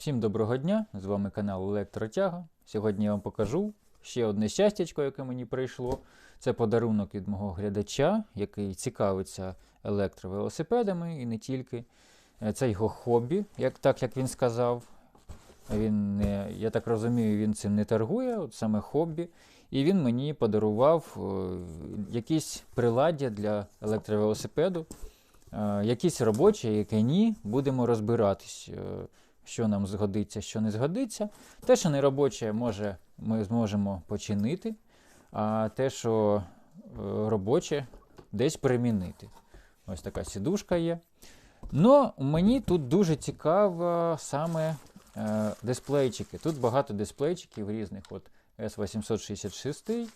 Всім доброго дня! З вами канал Електротяга. Сьогодні я вам покажу ще одне щастячко, яке мені прийшло. Це подарунок від мого глядача, який цікавиться електровелосипедами і не тільки. Е, Це його хобі, як, так як він сказав. Він, не, я так розумію, він цим не торгує, от саме хобі. І він мені подарував е, якісь приладдя для електровелосипеду, е, якісь робочі, які ні, будемо розбиратись, е, що нам згодиться, що не згодиться. Те, що не робоче, може, ми зможемо починити, а те, що е, робоче, десь перемінити. Ось така сідушка є. Ну, мені тут дуже цікаво саме е, дисплейчики. Тут багато дисплейчиків різних. От S866.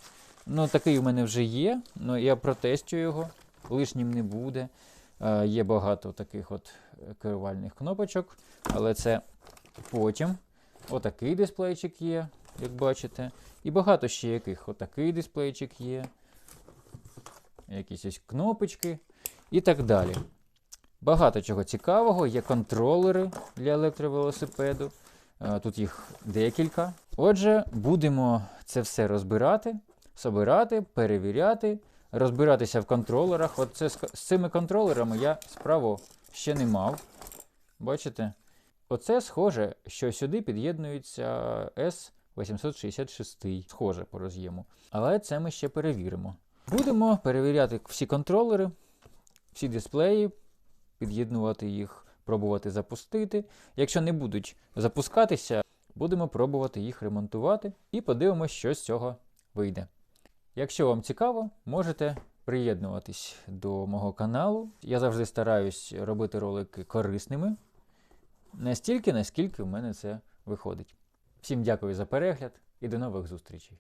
Ну, такий у мене вже є. Ну, я протестю його, лишнім не буде. Е, є багато таких от е, керувальних кнопочок, але це потім. Отакий дисплейчик є, як бачите. І багато ще яких. Отакий дисплейчик є. Якісь ось кнопочки і так далі. Багато чого цікавого, є контролери для електровелосипеду. Е, Тут їх декілька. Отже, будемо це все розбирати, собирати, перевіряти, розбиратися в контролерах. От це, з цими контролерами я справу ще не мав. Бачите? Оце схоже, що сюди під'єднується S866. Схоже по роз'єму. Але це ми ще перевіримо. Будемо перевіряти всі контролери, всі дисплеї, під'єднувати їх, пробувати запустити. Якщо не будуть запускатися, будемо пробувати їх ремонтувати і подивимось, що з цього вийде. Якщо вам цікаво, можете приєднуватись до мого каналу. Я завжди стараюсь робити ролики корисними. Настільки, наскільки в мене це виходить. Всім дякую за перегляд і до нових зустрічей!